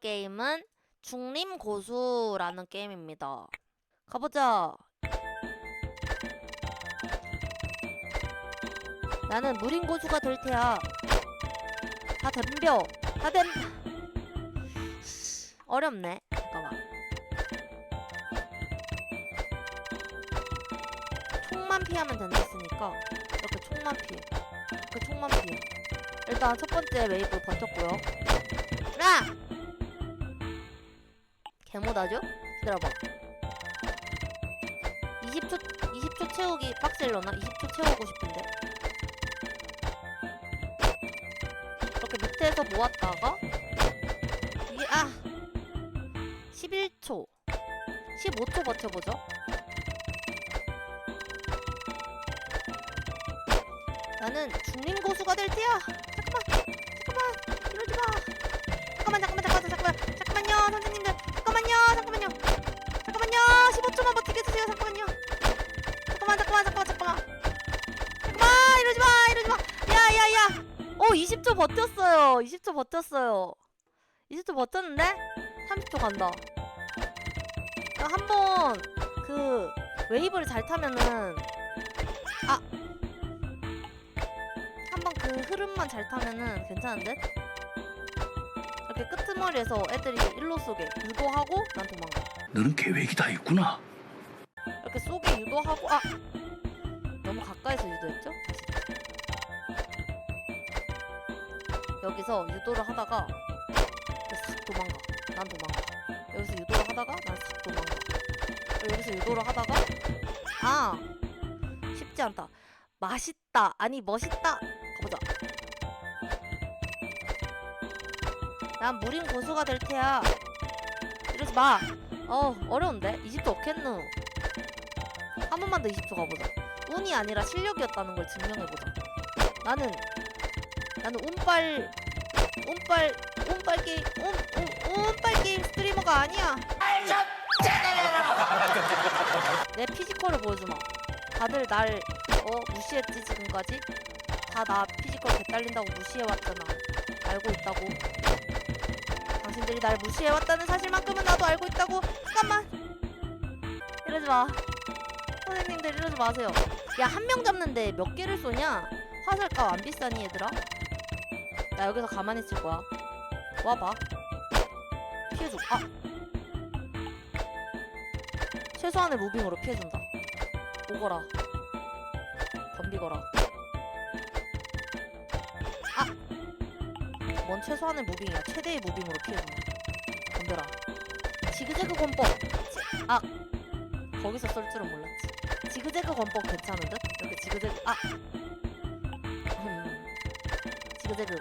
게임은 중림고수라는 게임입니다. 가보자. 나는 무림고수가 될 테야. 다 덤벼. 다 덤. 어렵네. 잠깐만. 총만 피하면 된다 했으니까 이렇게 총만 피해. 이렇게 총만 피해. 일단 첫 번째 웨이브 버텼고요. 라! 개모다죠? 기다려봐. 20초 20초 채우기 빡셀려나? 20초 채우고 싶은데. 이렇게 밑에서 모았다가 이게 아 11초 15초 버텨보죠. 나는 중림 고수가 될 테야. 20초 버텼어요. 20초 버텼어요. 20초 버텼는데 30초 간다. 한번 그 웨이브를 잘 타면은 아 한번 그 흐름만 잘 타면은 괜찮은데? 이렇게 끄트머리에서 애들이 일로 쏘게 유도하고 난 도망가. 너는 계획이 다 있구나. 이렇게 쏘게 유도하고 아 너무 가까이서 유도했죠? 다시 여기서 유도를 하다가 싹 도망가. 난 도망가. 여기서 유도를 하다가 난 싹 도망가. 여기서 유도를 하다가 아 쉽지 않다. 맛있다 아니 멋있다 가보자. 난 무림 고수가 될 테야. 이러지 마. 어 어려운데 20초 없겠누. 한 번만 더 20초 가보자. 운이 아니라 실력이었다는 걸 증명해보자. 나는 나는 운빨 운빨 운빨 게임 운, 운, 운빨 게임 스트리머가 아니야. 내 피지컬을 보여주마. 다들 날 어 무시했지 지금까지. 다 나 피지컬 개딸린다고 무시해왔잖아. 알고 있다고. 당신들이 날 무시해왔다는 사실만큼은 나도 알고 있다고. 잠깐만. 이러지 마. 선생님들 이러지 마세요. 야 한 명 잡는데 몇 개를 쏘냐? 화살값 안 비싸니 얘들아? 나 여기서 가만히 있을 거야. 와봐. 피해줘. 아. 최소한의 무빙으로 피해준다. 오거라. 덤비거라. 아. 뭔 최소한의 무빙이야. 최대의 무빙으로 피해준다. 덤벼라. 지그재그 권법. 지- 아. 거기서 쏠 줄은 몰랐지. 지그재그 권법 괜찮은 듯? 이렇게 지그재그 아 음. 지그재그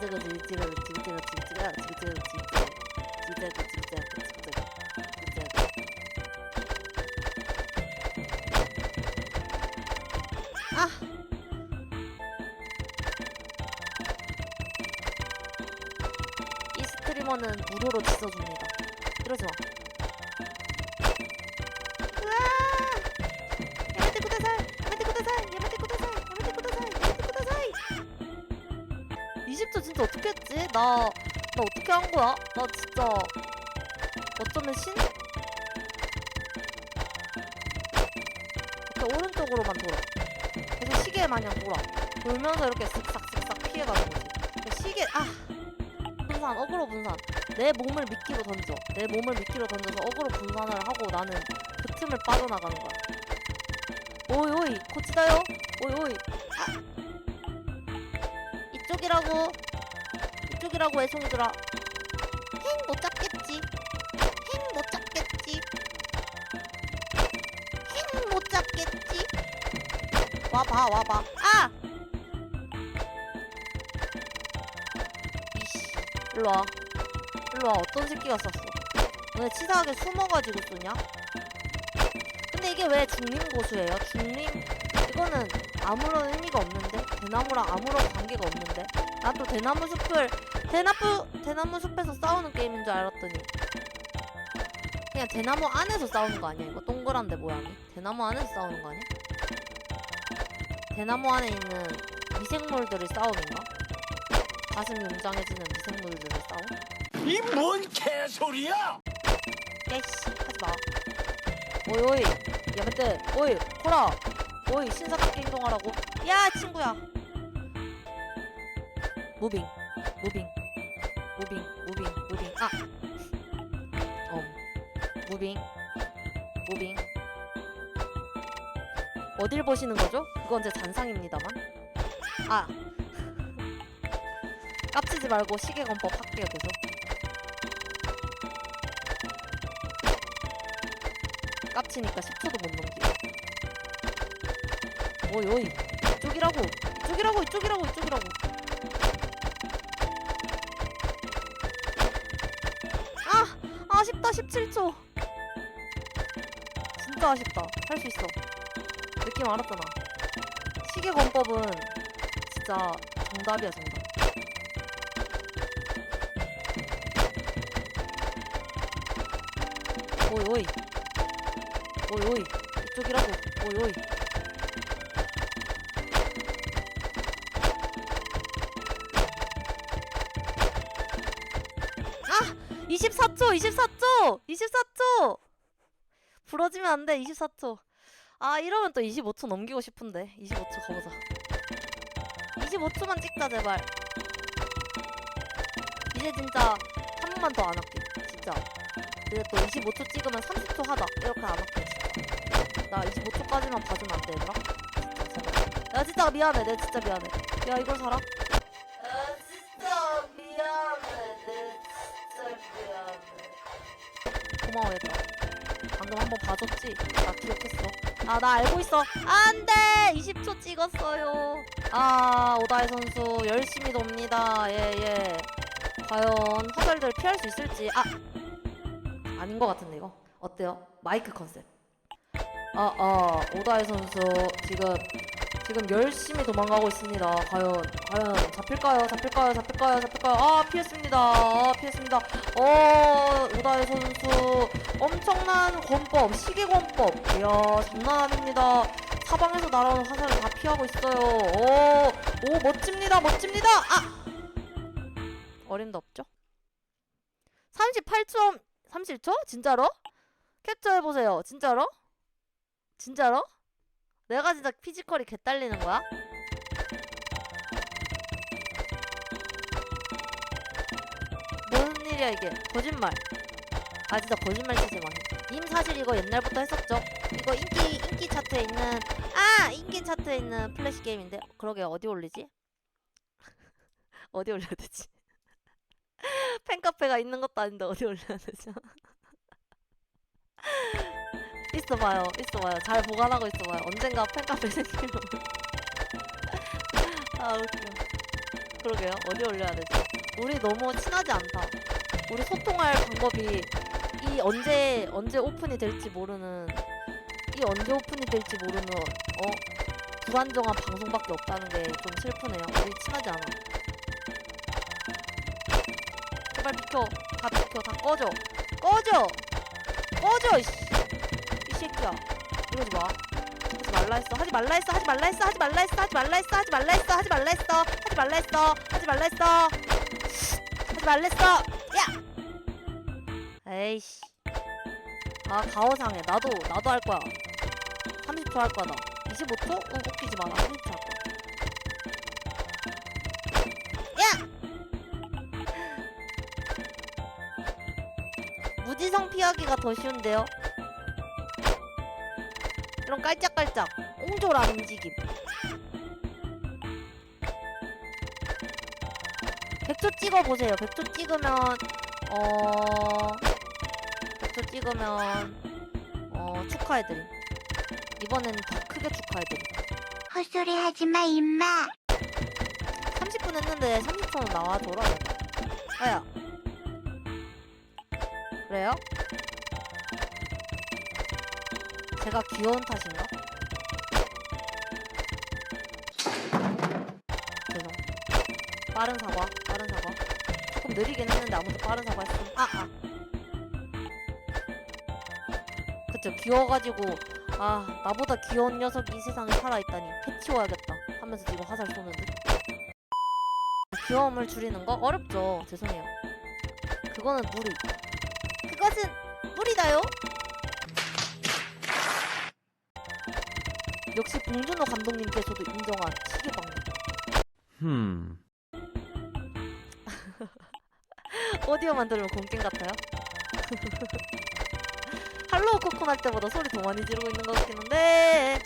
지그재그 지그재그 지그재그 지그재그 지그재그 지그재그 지그재그 지그재그 지그재그 아 이 스트리머는 무료로 짖어줍니다. 20초 진짜 어떻게 했지? 나, 나 어떻게 한 거야? 나 진짜 어쩌면 신? 이렇게 오른쪽으로만 돌아. 그래서 시계 마냥 돌아. 돌면서 이렇게 쓱싹쓱싹 피해가는 거지. 시계, 아! 분산, 어그로 분산. 내 몸을 미끼로 던져. 내 몸을 미끼로 던져서 어그로 분산을 하고 나는 그 틈을 빠져나가는 거야. 오이 오이 고치다요. 오이 오이. 아. 이쪽이라고. 이쪽이라고 애송이들아. 행 못 잡겠지. 행 못 잡겠지. 행 못 잡겠지. 와봐 와봐. 아. 이씨. 일로 와. 일로 와. 어떤 새끼가 쐈어? 너네 치사하게 숨어가지고 쏘냐? 근데 이게 왜 중림 고수예요? 중림 이거는 아무런 의미가 없는데 대나무랑 아무런 관계가 없는데 난또 대나무 숲을 대나무 대나무 숲에서 싸우는 게임인 줄 알았더니 그냥 대나무 안에서 싸우는 거 아니야 이거 동그란데 모양이 대나무 안에서 싸우는 거 아니야? 대나무 안에 있는 미생물들의 싸움인가? 가슴이 웅장해지는 미생물들의 싸움? 이 뭔 개소리야? 야이씨 하지마 오이 오이 야 근데 오이 코라 오이 신사답게 행동하라고. 야 친구야. 무빙 무빙 무빙 무빙 무빙. 아. 어. 무빙 무빙. 어딜 보시는 거죠? 그건 제 잔상입니다만. 아. 깝치지 말고 시계건법 할게요 계속. 깝치니까 10초도 못 넘기고 오이 오이. 이쪽이라고. 이쪽이라고 이쪽이라고 이쪽이라고. 아 아쉽다 17초. 진짜 아쉽다. 할 수 있어. 느낌 알았잖아. 시계 권법은 진짜 정답이야 정답. 오이 오이. 오이 오이. 이쪽이라고. 오이 오이 24초 24초 24초. 부러지면 안 돼 24초. 아 이러면 또 25초 넘기고 싶은데. 25초 가보자. 25초만 찍자 제발. 이제 진짜 한 번만 더 안 할게 진짜. 이제 또 25초 찍으면 30초 하자. 이렇게 안 할게 나 25초까지만 봐주면 안 돼 얘들아 진짜 제발. 야 진짜 미안해. 내 진짜 미안해. 야 이걸 사라? 방금 한 번 봐줬지? 나 기억했어. 아 나 알고 있어. 안 돼! 20초 찍었어요. 아 오다혜 선수 열심히 돕니다. 예 예. 과연 화살들 피할 수 있을지. 아! 아닌 것 같은데 이거? 어때요? 마이크 컨셉. 아, 아, 오다혜 선수 지금 지금 열심히 도망가고 있습니다. 과연 과연 잡힐까요? 잡힐까요? 잡힐까요? 잡힐까요? 아 피했습니다. 아, 피했습니다. 어 오다혜 선수 엄청난 권법 시계 권법 이야 장난 아닙니다. 사방에서 날아오는 화살을 다 피하고 있어요. 오, 오 멋집니다. 멋집니다. 아 어림도 없죠? 38초 37초? 진짜로? 캡처해 보세요. 진짜로? 진짜로? 내가 진짜 피지컬이 개 딸리는 거야? 무슨 일이야 이게? 거짓말. 아 진짜 거짓말 치지 마. 님 사실 이거 옛날부터 했었죠. 이거 인기 인기 차트에 있는 아 인기 차트에 있는 플래시 게임인데 그러게 어디 올리지? 어디 올려야 되지? 팬카페가 있는 것도 아닌데 어디 올려야 되죠? 있어봐요, 있어봐요. 잘 보관하고 있어봐요. 언젠가 팬카페 생기면. 아 웃겨. 그러게요. 어디 올려야 되지? 우리 너무 친하지 않다. 우리 소통할 방법이 이 언제 언제 오픈이 될지 모르는 이 언제 오픈이 될지 모르는 어 불안정한 방송밖에 없다는 게 좀 슬프네요. 우리 친하지 않아. 제발 비켜. 다 비켜. 다 꺼져. 꺼져. 꺼져. 이씨. 이 새끼야. 이러지 마. 하지 말라 했어. 하지 말라 했어. 하지 말라 했어. 하지 말라 했어. 하지 말라 했어. 하지 말라 했어. 하지 말라 했어. 하지 말라 했어. 하지 말라 했어. 하지 말라 했어. 야. 에이씨. 아 가오상해. 나도 나도 할 거야. 30초 할 나. 25초? 응 웃기지 마. 나 30초 할 거야. 야. 무지성 피하기가 더 쉬운데요? 이런 깔짝깔짝 옹졸한 움직임. 100초 찍어보세요. 100초 찍으면 어... 100초 찍으면 어... 축하해드림. 이번에는 더 크게 축하해드림. 헛소리 하지 마, 임마. 30분 했는데 30초는 나와줘라 내가 아야. 그래요? 제가 귀여운 탓인가? 죄송. 빠른 사과 빠른 사과. 조금 느리긴 했는데 아무튼 빠른 사과 했음 아 아. 그쵸 귀여워가지고 아 나보다 귀여운 녀석이 이 세상에 살아있다니. 해치워야겠다. 하면서 지금 화살 쏘는 듯. 귀여움을 줄이는 거 어렵죠. 죄송해요. 그거는 무리. 그것은 무리다요. 봉준호 감독님께서도 인정한 시계방. Hmm. 오디오 만들면 공갱 같아요? 할로우 코콘 할 때보다 소리 더 많이 지르고 있는 것 같긴 한데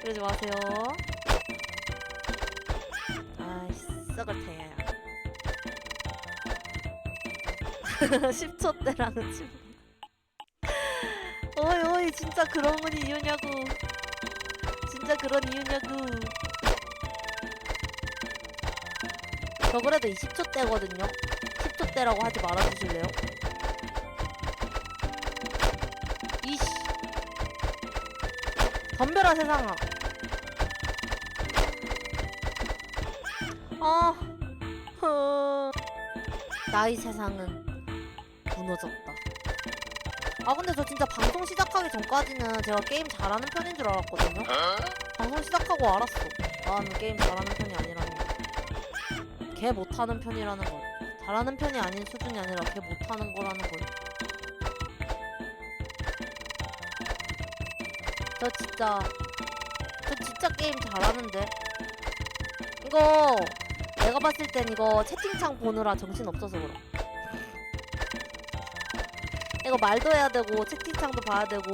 그러지 마세요 아이씨 썩을 테야 10초 때랑은 침 어이 어이 진짜 그런 건 이유냐고 진짜 그런 이유냐고 저 그래도 20초 때거든요. 10초 때라고 하지 말아주실래요? 이씨. 덤벼라 세상아. 아. 흐. 나의 세상은 무너졌다 아 근데 저 진짜 방송 시작하기 전까지는 제가 게임 잘하는 편인 줄 알았거든요. 방송 시작하고 알았어. 나는 게임 잘하는 편이 아니라는 거개 못하는 편이라는 걸. 잘하는 편이 아닌 수준이 아니라 걔 못하는 거라는 걸. 저 진짜 저 진짜 게임 잘하는데. 이거 내가 봤을 땐 이거 채팅창 보느라 정신 없어서 그래. 이거 말도 해야 되고 채팅창도 봐야 되고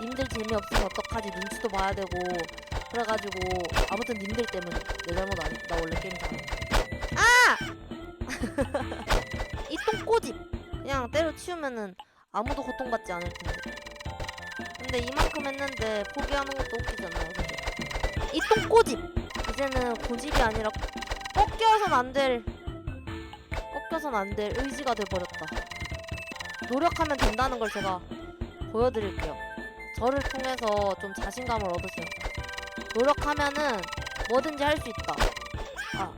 님들 재미없으면 어떡하지? 눈치도 봐야 되고 그래가지고 아무튼 님들 때문에 내 잘못 아니 나 원래 게임 잘해. 아! 이 똥꼬집. 그냥 때려치우면은 아무도 고통받지 않을 텐데. 근데 이만큼 했는데 포기하는 것도 웃기잖아요 그죠? 이 똥꼬집! 이제는 고집이 아니라 꺾여선 안될 꺾여선 안 될 의지가 돼버렸다 노력하면 된다는 걸 제가 보여드릴게요 저를 통해서 좀 자신감을 얻으세요 노력하면은 뭐든지 할 수 있다 아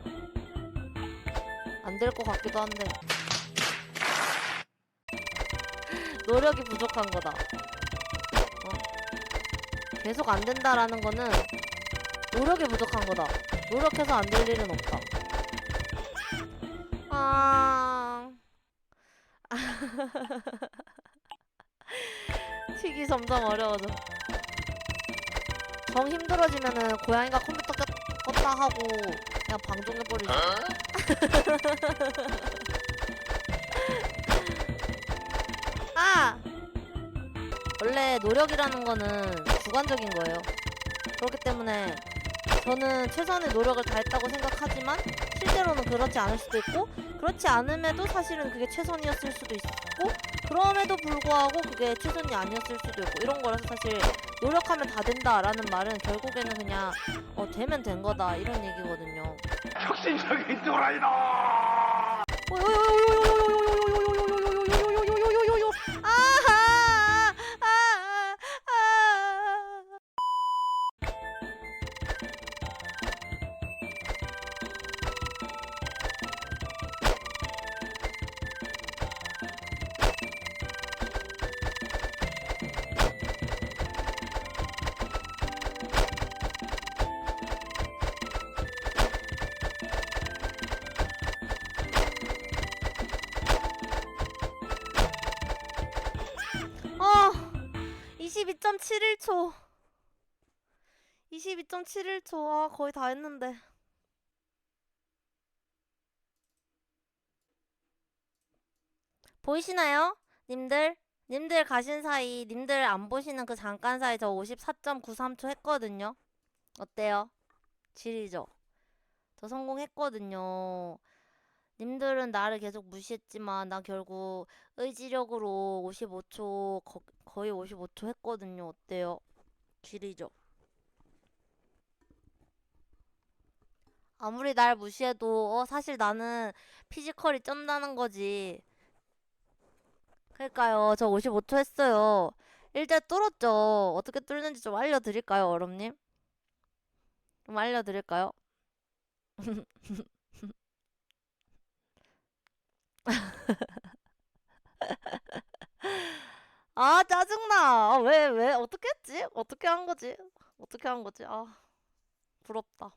안 될 것 같기도 한데 노력이 부족한 거다. 어? 계속 안 된다라는 거는 노력이 부족한 거다. 노력해서 안 될 일은 없다. 아. 튀기 점점 어려워져. 정 힘들어지면은 고양이가 컴퓨터 껐, 껐다 하고 그냥 방종해버리지. 아! 원래 노력이라는 거는 주관적인 거예요. 그렇기 때문에 저는 최선의 노력을 다했다고 생각하지만 실제로는 그렇지 않을 수도 있고 그렇지 않음에도 사실은 그게 최선이었을 수도 있고 그럼에도 불구하고 그게 최선이 아니었을 수도 있고 이런 거라서 사실 노력하면 다 된다라는 말은 결국에는 그냥 어 되면 된 거다 이런 얘기거든요. 혁신적인 또라이다. 22.71초. 22.71초. 아, 거의 다 했는데. 보이시나요? 님들? 님들 가신 사이, 님들 안 보시는 그 잠깐 사이 저 54.93초 했거든요. 어때요? 질이죠? 저 성공했거든요. 님들은 나를 계속 무시했지만 나 결국 의지력으로 55초 거, 거의 55초 했거든요. 어때요? 지리죠. 아무리 날 무시해도 어 사실 나는 피지컬이 쩐다는 거지. 그러니까요. 저 55초 했어요. 일대 뚫었죠. 어떻게 뚫는지 좀 알려드릴까요, 얼음님? 좀 알려드릴까요? 아 짜증나. 아, 왜 왜 어떻게 했지? 어떻게 한 거지? 어떻게 한 거지? 아 부럽다.